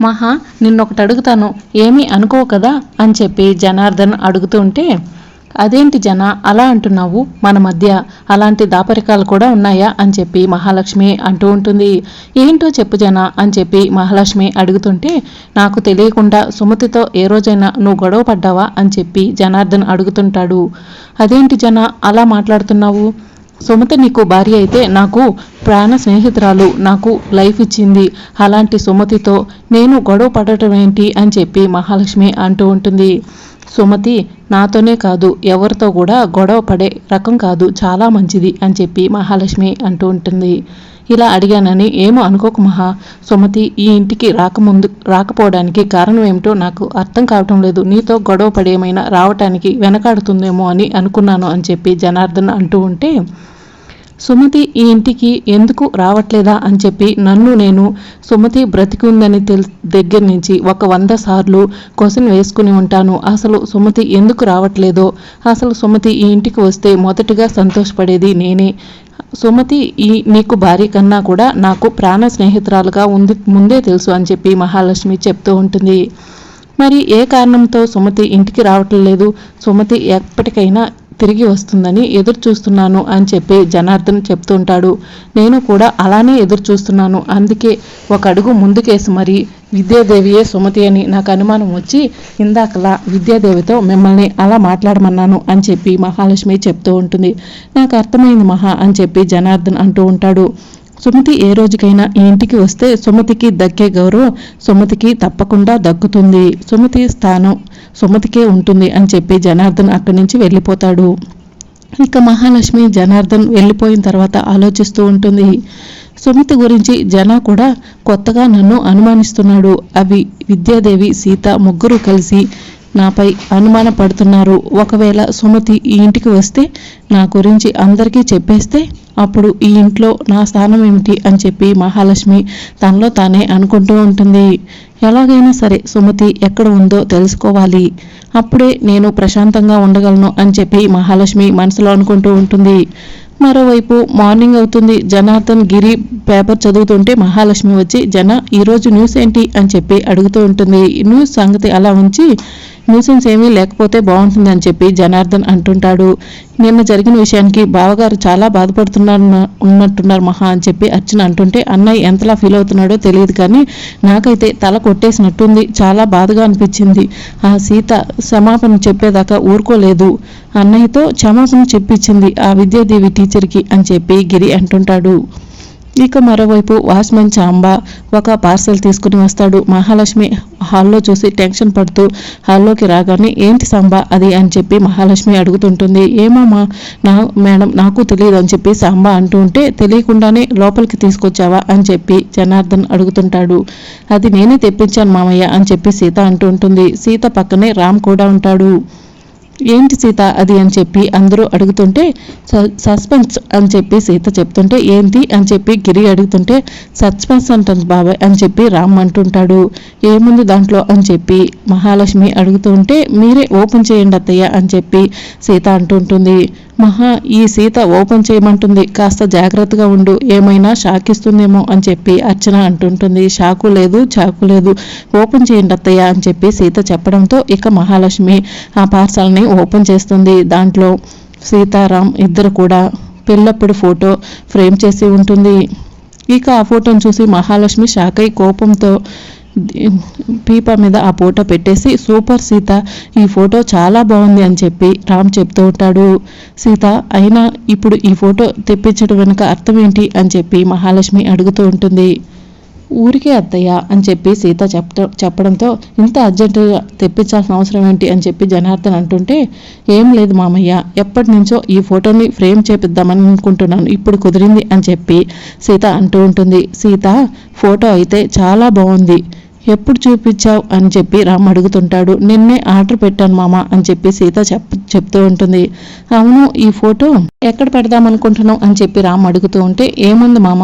మహా నిన్నొకటి అడుగుతాను. ఏమీ అనుకోవు కదా? అని చెప్పి జనార్దన్ అడుగుతుంటే అదేంటి జన అలా అంటున్నావు? మన మధ్య అలాంటి దాపరికాలు కూడా ఉన్నాయా? అని చెప్పి మహాలక్ష్మి అంటూ ఉంటుంది. ఏంటో చెప్పు జన అని చెప్పి మహాలక్ష్మి అడుగుతుంటే నాకు తెలియకుండా సుమతితో ఏ రోజైనా నువ్వు గొడవ పడ్డావా? అని చెప్పి జనార్దన్ అడుగుతుంటాడు. అదేంటి జన అలా మాట్లాడుతున్నావు? సుమతి నీకు భార్య అయితే నాకు ప్రాణ స్నేహితురాలు నాకు లైఫ్ ఇచ్చింది. అలాంటి సుమతితో నేను గొడవ పడటం ఏంటి అని చెప్పి మహాలక్ష్మి అంటూ ఉంటుంది. సుమతి నాతోనే కాదు ఎవరితో కూడా గొడవ పడే రకం కాదు చాలా మంచిది అని చెప్పి మహాలక్ష్మి అంటూ ఉంటుంది. ఇలా అడిగానని ఏమో అనుకోకు మహా. సుమతి ఈ ఇంటికి రాకముందు రాకపోవడానికి కారణం ఏమిటో నాకు అర్థం కావటం లేదు. నీతో గొడవ పడేమైనా రావటానికి వెనకాడుతుందేమో అని అనుకున్నాను అని చెప్పి జనార్దన్ అంటూ ఉంటే సుమతి ఈ ఇంటికి ఎందుకు రావట్లేదా అని చెప్పి నన్ను నేను సుమతి బ్రతికి ఉందని దగ్గర నుంచి ఒక వంద సార్లు క్వశ్చన్ వేసుకుని ఉంటాను. అసలు సుమతి ఎందుకు రావట్లేదో? అసలు సుమతి ఈ ఇంటికి వస్తే మొదటిగా సంతోషపడేది నేనే. సుమతి ఈ నీకు భార్య కన్నా కూడా నాకు ప్రాణ స్నేహితురాలుగా ఉంది ముందే తెలుసు అని చెప్పి మహాలక్ష్మి చెప్తూ ఉంటుంది. మరి ఏ కారణంతో సుమతి ఇంటికి రావట్లేదు? సుమతి ఎప్పటికైనా తిరిగి వస్తుందని ఎదురు చూస్తున్నాను అని చెప్పి జనార్దన్ చెప్తుంటాడు. నేను కూడా అలానే ఎదురు చూస్తున్నాను అందుకే ఒక అడుగు ముందుకేసి మరి. విద్యాదేవియే సుమతి అని నాకు అనుమానం వచ్చి ఇందాకలా విద్యాదేవితో మిమ్మల్ని అలా మాట్లాడమన్నాను అని చెప్పి మహాలక్ష్మి చెప్తూ ఉంటుంది. నాకు అర్థమైంది మహా అని చెప్పి జనార్దన్ అంటూ ఉంటాడు. సుమతి ఏ రోజుకైనా ఈ ఇంటికి వస్తే సుమతికి దక్కే గౌరవం సుమతికి తప్పకుండా దక్కుతుంది. సుమతి స్థానం సుమతికే ఉంటుంది అని చెప్పి జనార్దన్ అక్కడి నుంచి వెళ్ళిపోతాడు. ఇక మహాలక్ష్మి జనార్దన్ వెళ్ళిపోయిన తర్వాత ఆలోచిస్తూ ఉంటుంది. సుమతి గురించి జన కూడా కొత్తగా నన్ను అనుమానిస్తున్నాడు. అవి విద్యాదేవి సీత ముగ్గురు కలిసి నాపై అనుమాన పడుతున్నారు ఒకవేళ సుమతి ఈ ఇంటికి వస్తే నా గురించి అందరికీ చెప్పేస్తే అప్పుడు ఈ ఇంట్లో నా స్థానం ఏమిటి అని చెప్పి మహాలక్ష్మి తనలో తానే అనుకుంటూ ఉంటుంది. ఎలాగైనా సరే సుమతి ఎక్కడ ఉందో తెలుసుకోవాలి. అప్పుడే నేను ప్రశాంతంగా ఉండగలను అని చెప్పి మహాలక్ష్మి మనసులో అనుకుంటూ ఉంటుంది. మరోవైపు మార్నింగ్ అవుతుంది. జనార్దన్ గిరి పేపర్ చదువుతుంటే మహాలక్ష్మి వచ్చి జన ఈరోజు న్యూస్ ఏంటి? అని చెప్పి అడుగుతూ ఉంటుంది. న్యూస్ సంగతి అలా ఉంచి న్యూసెన్స్ ఏమీ లేకపోతే బాగుంటుంది అని చెప్పి జనార్దన్ అంటుంటాడు. నిన్న జరిగిన విషయానికి బావగారు చాలా బాధపడుతున్నారు ఉన్నట్టున్నారు మహా అని చెప్పి అర్చన అంటుంటే అన్నయ్య ఎంతలా ఫీల్ అవుతున్నాడో తెలియదు కానీ నాకైతే తల కొట్టేసినట్టుంది. చాలా బాధగా అనిపించింది. ఆ సీత క్షమాపణ చెప్పేదాకా ఊరుకోలేదు. అన్నయ్యతో క్షమాపణ చెప్పించింది ఆ విద్యాదేవి టీచర్కి అని చెప్పి గిరి అంటుంటాడు. ఇక మరోవైపు వాచ్మెన్ చాంబా ఒక పార్సల్ తీసుకుని వస్తాడు. మహాలక్ష్మి హాల్లో చూసి టెన్షన్ పడుతూ హాల్లోకి రాగానే ఏంటి సాంబా అది? అని చెప్పి మహాలక్ష్మి అడుగుతుంటుంది. ఏమమ్మా నా మేడం నాకు తెలియదు అని చెప్పి సాంబా అంటూ ఉంటే తెలియకుండానే లోపలికి తీసుకొచ్చావా? అని చెప్పి జనార్దన్ అడుగుతుంటాడు. అది నేనే తెప్పించాను మామయ్య అని చెప్పి సీత అంటూ ఉంటుంది. సీత పక్కనే రామ్ కూడా ఉంటాడు. ఏంటి సీత అది అని చెప్పి అందరూ అడుగుతుంటే సస్పెన్స్ అని చెప్పి సీత చెప్తుంటే ఏంటి? అని చెప్పి గిరి అడుగుతుంటే సస్పెన్స్ అంటుంది బాబాయ్ అని చెప్పి రామ్ అంటుంటాడు. ఏముంది దాంట్లో? అని చెప్పి మహాలక్ష్మి అడుగుతుంటే మీరే ఓపెన్ చేయండి అత్తయ్య అని చెప్పి సీత అంటుంటుంది. మహా ఈ సీత ఓపెన్ చేయమంటుంది. కాస్త జాగ్రత్తగా ఉండు. ఏమైనా షాక్ ఇస్తుందేమో అని చెప్పి అర్చన అంటుంటుంది. షాకు లేదు చాకు లేదు. ఓపెన్ చేయండి అత్తయ్య అని చెప్పి సీత చెప్పడంతో ఇక మహాలక్ష్మి ఆ పార్సల్ని ఓపెన్ చేస్తుంది. దాంట్లో సీతారాం ఇద్దరు కూడా పెళ్ళప్పుడు ఫోటో ఫ్రేమ్ చేసి ఉంటుంది. ఇక ఆ ఫోటోను చూసి మహాలక్ష్మి షాక్ అయి కోపంతో పీప మీద ఆ ఫోటో పెట్టేసి సూపర్ సీత ఈ ఫోటో చాలా బాగుంది అని చెప్పి రామ్ చెప్తూ ఉంటాడు. సీత అయినా ఇప్పుడు ఈ ఫోటో తెప్పించడం వెనుక అర్థం ఏంటి? అని చెప్పి మహాలక్ష్మి అడుగుతూ ఉంటుంది. ఊరికే అత్తయ్య అని చెప్పి సీత చెప్త చెప్పడంతో ఇంత అర్జెంటుగా తెప్పించాల్సిన అవసరం ఏంటి అని చెప్పి జనార్దన్ అంటుంటే ఏం లేదు మామయ్య ఎప్పటి నుంచో ఈ ఫోటోని ఫ్రేమ్ చేపిద్దామని అనుకుంటున్నాను ఇప్పుడు కుదిరింది అని చెప్పి సీత అంటూ ఉంటుంది. సీత ఫోటో అయితే చాలా బాగుంది ఎప్పుడు చూపించావు? అని చెప్పి రామ్ అడుగుతుంటాడు. నిన్నే ఆర్డర్ పెట్టాను మామ అని చెప్పి సీత చెప్ చెప్తూ ఉంటుంది. అవును ఈ ఫోటో ఎక్కడ పెడదాం అనుకుంటున్నాం అని చెప్పి రామ్ అడుగుతూ ఉంటే ఏముంది మామ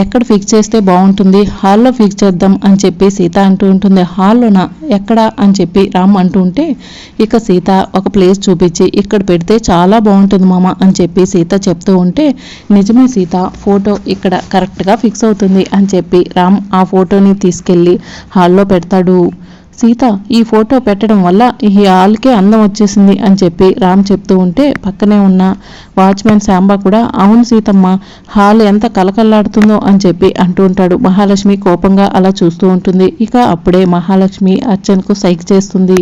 ఎక్కడ ఫిక్స్ చేస్తే బాగుంటుంది హాల్లో ఫిక్స్ చేద్దాం అని చెప్పి సీత అంటూ ఉంటుంది. హాల్లోనా ఎక్కడ అని చెప్పి రామ్ అంటూ ఉంటే ఇక సీత ఒక ప్లేస్ చూపించి ఇక్కడ పెడితే చాలా బాగుంటుంది మామ అని చెప్పి సీత చెప్తూ ఉంటే నిజమే సీత ఫోటో ఇక్కడ కరెక్ట్గా ఫిక్స్ అవుతుంది అని చెప్పి రామ్ ఆ ఫోటోని తీసుకెళ్ళి హాల్లో పెడతాడు. సీత ఈ ఫోటో పెట్టడం వల్ల ఈ హాల్కే అందం వచ్చేసింది అని చెప్పి రామ్ చెప్తూ ఉంటే పక్కనే ఉన్న వాచ్మెన్ శాంబా కూడా అవును సీతమ్మ హాల్ ఎంత కలకల్లాడుతుందో అని చెప్పి అంటూ ఉంటాడు. మహాలక్ష్మి కోపంగా అలా చూస్తూ ఉంటుంది. ఇక అప్పుడే మహాలక్ష్మి అర్చనకు సైక్ చేస్తుంది.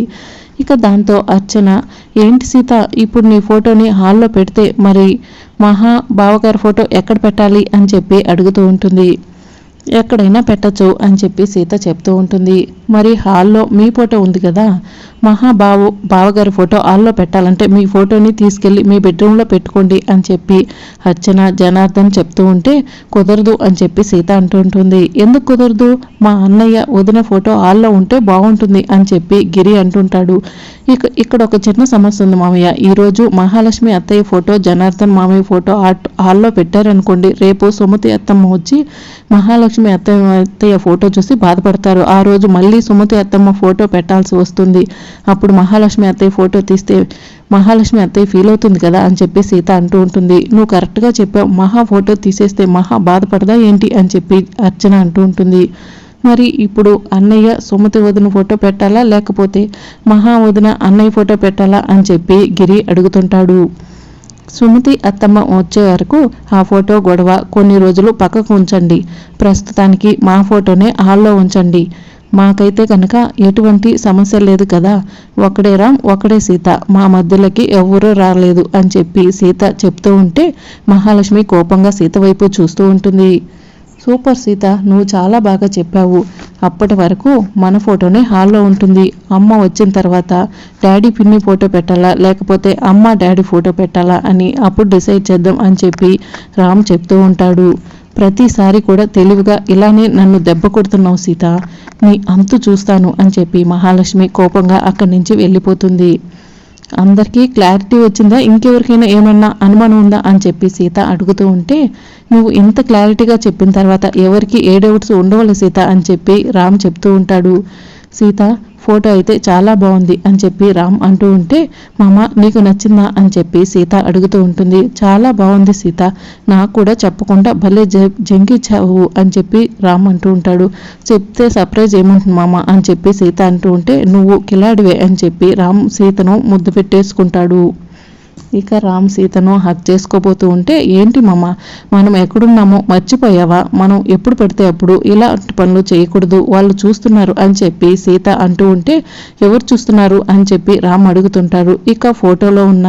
ఇక దాంతో అర్చన ఏంటి సీత ఇప్పుడు నీ ఫోటోని హాల్లో పెడితే మరి మహా బావగారి ఫోటో ఎక్కడ పెట్టాలి? అని చెప్పి అడుగుతూ ఉంటుంది. ఎక్కడైనా పెట్టచ్చు అని చెప్పి సీత చెప్తూ ఉంటుంది. మరి హాల్లో మీ ఫోటో ఉంది కదా? మహాబావు బావగారి ఫోటో హాల్లో పెట్టాలంటే మీ ఫోటోని తీసుకెళ్ళి మీ బెడ్రూమ్లో పెట్టుకోండి అని చెప్పి అర్చన జనార్దన్ చెప్తూ ఉంటే కుదరదు అని చెప్పి సీత అంటూ ఉంటుంది. ఎందుకు కుదరదు? మా అన్నయ్య వదిన ఫోటో హాల్లో ఉంటే బాగుంటుంది అని చెప్పి గిరి అంటుంటాడు. ఇక ఇక్కడ ఒక చిన్న సమస్య ఉంది మామయ్య. ఈరోజు మహాలక్ష్మి అత్తయ్య ఫోటో జనార్దన్ మామయ్య ఫోటో హాల్లో పెట్టారనుకోండి రేపు సుమతి అత్తమ్మ వచ్చి మహాలక్ష్మి అత్తయ్య అత్తయ్య ఫోటో చూసి బాధపడతారు. ఆ రోజు మళ్ళీ సుమతి అత్తమ్మ ఫోటో పెట్టాల్సి వస్తుంది. అప్పుడు మహాలక్ష్మి అత్తయ్య ఫోటో తీస్తే మహాలక్ష్మి అత్తయ్య ఫీల్ అవుతుంది కదా అని చెప్పి సీత అంటూ ఉంటుంది. నువ్వు కరెక్ట్గా చెప్పావు. మహా ఫోటో తీసేస్తే మహా బాధపడదా ఏంటి? అని చెప్పి అర్చన అంటూ ఉంటుంది. మరి ఇప్పుడు అన్నయ్య సుమతి వదిన ఫోటో పెట్టాలా? లేకపోతే మహా వదిన అన్నయ్య ఫోటో పెట్టాలా? అని చెప్పి గిరి అడుగుతుంటాడు. సుమతి అత్తమ్మ వచ్చే వరకు ఆ ఫోటో గొడవ కొన్ని రోజులు పక్కకు ఉంచండి. ప్రస్తుతానికి మా ఫోటోనే హాల్లో ఉంచండి. మాకైతే కనుక ఎటువంటి సమస్య లేదు కదా. ఒకడే రామ్ ఒకడే సీత. మా మధ్యలోకి ఎవరూ రాలేదు అని చెప్పి సీత చెప్తూ ఉంటే మహాలక్ష్మి కోపంగా సీత వైపు చూస్తూ ఉంటుంది. సూపర్ సీత నువ్వు చాలా బాగా చెప్పావు. అప్పటి వరకు మన ఫోటోనే హాల్లో ఉంటుంది. అమ్మ వచ్చిన తర్వాత డాడీ పిన్ని ఫోటో పెట్టాలా? లేకపోతే అమ్మ డాడీ ఫోటో పెట్టాలా అని అప్పుడు డిసైడ్ చేద్దాం అని చెప్పి రామ్ చెప్తూ ఉంటాడు. ప్రతిసారి కూడా తెలివిగా ఇలానే నన్ను దెబ్బ కొడుతున్నావు సీత. నీ అంతు చూస్తాను అని చెప్పి మహాలక్ష్మి కోపంగా అక్కడి నుంచి వెళ్ళిపోతుంది. అందరికీ క్లారిటీ వచ్చిందా? ఇంకెవరికైనా ఏమన్నా అనుమానం ఉందా? అని చెప్పి సీత అడుగుతూ ఉంటే నువ్వు ఇంత క్లారిటీగా చెప్పిన తర్వాత ఎవరికి ఏ డౌట్స్ ఉండవాలి సీత అని చెప్పి రామ్ చెప్తూ ఉంటాడు. సీత ఫోటో అయితే చాలా బాగుంది అని చెప్పి రామ్ అంటూ ఉంటే మామ నీకు నచ్చిందా? అని చెప్పి సీత అడుగుతూ ఉంటుంది. చాలా బాగుంది సీత. నాకు కూడా చెప్పకుండా భలే జంకిచ్చావు అని చెప్పి రామ్ అంటూ ఉంటాడు. చెప్తే సర్ప్రైజ్ ఏమంటుంది మామ? అని చెప్పి సీత అంటూ ఉంటే నువ్వు కిలాడివే అని చెప్పి రామ్ సీతను ముద్దు పెట్టేసుకుంటాడు. ఇక రామ్ సీతను హక్ చేసుకోబోతూ ఉంటే ఏంటి మమ్మ మనం ఎక్కడున్నామో మర్చిపోయావా? మనం ఎప్పుడు పెడితే అప్పుడు ఇలాంటి పనులు చేయకూడదు వాళ్ళు చూస్తున్నారు అని చెప్పి సీత అంటూ ఉంటే ఎవరు చూస్తున్నారు అని చెప్పి రామ్ అడుగుతుంటారు. ఇక ఫోటోలో ఉన్న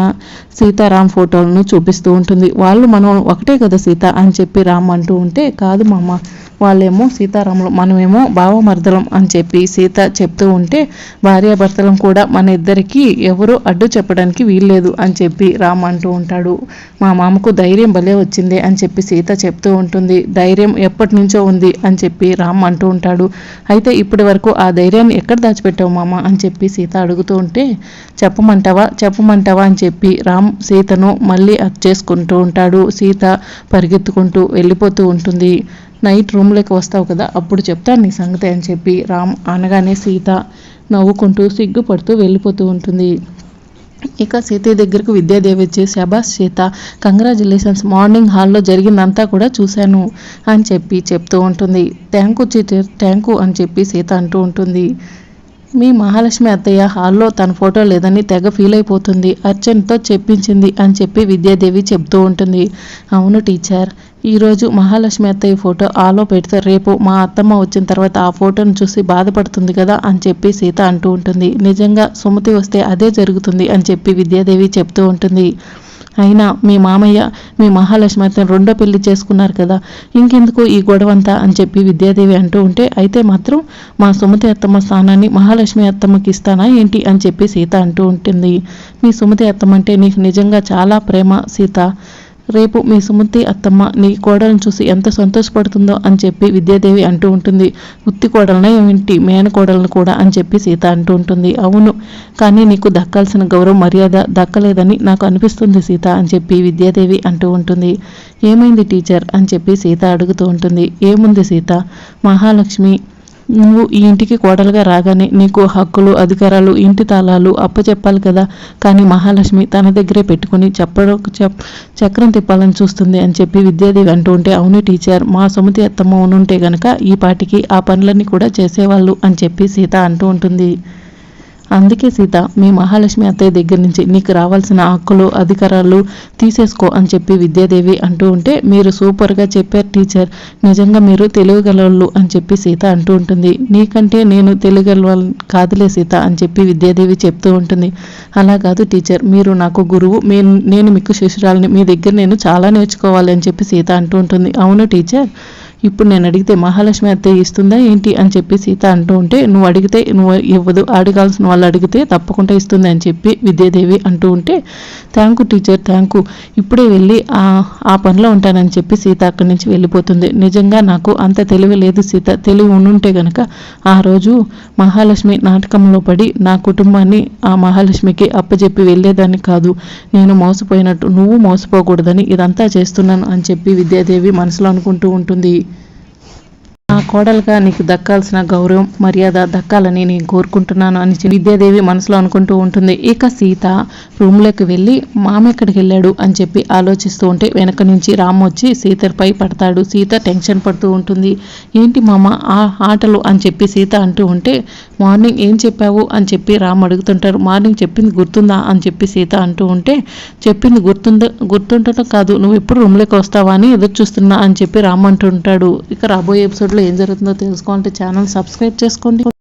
సీతారాం ఫోటోలను చూపిస్తూ ఉంటుంది. వాళ్ళు మనం ఒకటే కదా సీత అని చెప్పి రామ్ అంటూ ఉంటే కాదు మామ. వాళ్ళేమో సీతారాములు మనమేమో భావమర్దలం అని చెప్పి సీత చెప్తూ ఉంటే భార్యాభర్తలం కూడా మన ఇద్దరికి ఎవరు అడ్డు చెప్పడానికి వీల్లేదు అని చెప్పి రామ్ అంటూ ఉంటాడు. మా మామకు ధైర్యం భలే వచ్చింది అని చెప్పి సీత చెప్తూ ఉంటుంది. ధైర్యం ఎప్పటి నుంచో ఉంది అని చెప్పి రామ్ అంటూ ఉంటాడు. అయితే ఇప్పటి వరకు ఆ ధైర్యాన్ని ఎక్కడ దాచిపెట్టావు మామ అని చెప్పి సీత అడుగుతూ ఉంటే చెప్పమంటావా? చెప్పమంటావా? అని చెప్పి రామ్ సీతను మళ్ళీ అప్ చేసుకుంటూ ఉంటాడు. సీత పరిగెత్తుకుంటూ వెళ్ళిపోతూ ఉంటుంది. నైట్ రూమ్లోకి వస్తావు కదా అప్పుడు చెప్తాను నీ సంగతి అని చెప్పి రామ్ అనగానే సీత నవ్వుకుంటూ సిగ్గుపడుతూ వెళ్ళిపోతూ ఉంటుంది. ఇక సీత దగ్గరకు విద్యాదేవి వచ్చి శబాస్ సీత కంగ్రాచులేషన్స్ మార్నింగ్ హాల్లో జరిగిందంతా కూడా చూశాను అని చెప్పి చెప్తూ ఉంటుంది. ట్యాంకు చీటర్ ట్యాంకు అని చెప్పి సీత అంటూ ఉంటుంది. మీ మహాలక్ష్మి అత్తయ్య హాల్లో తన ఫోటో లేదని తెగ ఫీల్ అయిపోతుంది అర్చన్తో చెప్పించింది అని చెప్పి విద్యాదేవి చెప్తూ ఉంటుంది. అవును టీచర్ ఈరోజు మహాలక్ష్మి అత్తయ్య ఫోటో ఆలో పెడితే రేపు మా అత్తమ్మ వచ్చిన తర్వాత ఆ ఫోటోను చూసి బాధపడుతుంది కదా అని చెప్పి సీత అంటూ ఉంటుంది. నిజంగా సుమతి వస్తే అదే జరుగుతుంది అని చెప్పి విద్యాదేవి చెప్తూ ఉంటుంది. అయినా మీ మామయ్య మీ మహాలక్ష్మి అత్తని రెండో పెళ్ళి చేసుకున్నారు కదా ఇంకెందుకు ఈ గొడవంతా అని చెప్పి విద్యాదేవి అంటూ ఉంటే అయితే మాత్రం మా సుమతి అత్తమ్మ స్థానాన్ని మహాలక్ష్మి అత్తమ్మకి ఇస్తానా ఏంటి అని చెప్పి సీత అంటూ ఉంటుంది. మీ సుమతి అత్తమ్మ అంటే నీకు నిజంగా చాలా ప్రేమ సీత. రేపు మీ సుమతి అత్తమ్మ నీ కోడలను చూసి ఎంత సంతోషపడుతుందో అని చెప్పి విద్యాదేవి అంటూ ఉంటుంది. ఉత్తి కోడలనే ఏమిటి? మేన కోడలను కూడా అని చెప్పి సీత అంటూ ఉంటుంది. అవును కానీ నీకు దక్కాల్సిన గౌరవం మర్యాద దక్కలేదని నాకు అనిపిస్తుంది సీత అని చెప్పి విద్యాదేవి అంటూ ఉంటుంది. ఏమైంది టీచర్? అని చెప్పి సీత అడుగుతూ ఉంటుంది. ఏముంది సీత? మహాలక్ష్మి నువ్వు ఈ ఇంటికి కోడలుగా రాగానే నీకు హక్కులు అధికారాలు ఇంటి తాళాలు అప్పచెప్పాలి కదా. కానీ మహాలక్ష్మి తన దగ్గరే పెట్టుకుని చెప్పడం చక్రం తిప్పాలని చూస్తుంది అని చెప్పి విద్యాదేవి అంటూ ఉంటే అవును టీచర్ మా సుమతి అత్తమ్మ ఉంటే గనక ఈ పాటికి ఆ పనులన్నీ కూడా చేసేవాళ్ళు అని చెప్పి సీత అంటూ ఉంటుంది. అందుకే సీత మీ మహాలక్ష్మి అత్తయ్య దగ్గర నుంచి నీకు రావాల్సిన హక్కులు అధికారాలు తీసేసుకో అని చెప్పి విద్యాదేవి అంటూ ఉంటే మీరు సూపర్గా చెప్పారు టీచర్. నిజంగా మీరు తెలియగలవాళ్ళు అని చెప్పి సీత అంటూ ఉంటుంది. నీకంటే నేను తెలియగల కాదులే సీత అని చెప్పి విద్యాదేవి చెప్తూ ఉంటుంది. అలా కాదు టీచర్ మీరు నాకు గురువు. నేను నేను మీకు శిష్యురాలని. మీ దగ్గర నేను చాలా నేర్చుకోవాలి అని చెప్పి సీత అంటూ ఉంటుంది. అవును టీచర్? ఇప్పుడు నేను అడిగితే మహాలక్ష్మి అత్తయ్య ఇస్తుందా ఏంటి అని చెప్పి సీత అంటూ ఉంటే నువ్వు అడిగితే నువ్వు ఇవ్వదు. అడగాల్సిన వాళ్ళు అడిగితే తప్పకుండా ఇస్తుంది అని చెప్పి విద్యాదేవి అంటూ ఉంటే thank you teacher thank you ఇప్పుడే వెళ్ళి ఆ ఆ పనిలో ఉంటానని చెప్పి సీత అక్కడి నుంచి వెళ్ళిపోతుంది. నిజంగా నాకు అంత తెలివి లేదు సీత. తెలివి ఉండుంటే గనక ఆ రోజు మహాలక్ష్మి నాటకంలో పడి నా కుటుంబాన్ని ఆ మహాలక్ష్మికి అప్పచెప్పి వెళ్ళేదాన్ని కాదు. నేను మోసపోయినట్టు నువ్వు మోసపోకూడదని ఇదంతా చేస్తున్నాను అని చెప్పి విద్యాదేవి మనసులో అనుకుంటూ ఉంటుంది. కోడలుగా నీకు దక్కాల్సిన గౌరవం మర్యాద దక్కాలని నేను కోరుకుంటున్నాను అని చెప్పి విద్యాదేవి మనసులో అనుకుంటూ ఉంటుంది. ఇక సీత రూమ్లోకి వెళ్ళి మామ ఎక్కడికి వెళ్ళాడు? అని చెప్పి ఆలోచిస్తూ ఉంటే వెనక నుంచి రామ్ వచ్చి సీతపై పడతాడు. సీత టెన్షన్ పడుతూ ఉంటుంది. ఏంటి మామ ఆ ఆటలు? అని చెప్పి సీత అంటూ ఉంటే మార్నింగ్ ఏం చెప్పావు? అని చెప్పి రామ్ అడుగుతుంటారు. మార్నింగ్ చెప్పింది గుర్తుందా? అని చెప్పి సీత అంటూ ఉంటే చెప్పింది గుర్తుంద గుర్తుండటం కాదు. నువ్వు ఎప్పుడు రూమ్లోకి వస్తావా అని ఎదురు చూస్తున్నా అని చెప్పి రామ్ అంటుంటాడు ఇక రాబోయే ఎపిసోడ్లో ఏం జరుగుతుందో తెలుసుకోవాలంటే ఛానల్ సబ్స్క్రైబ్ చేసుకోండి.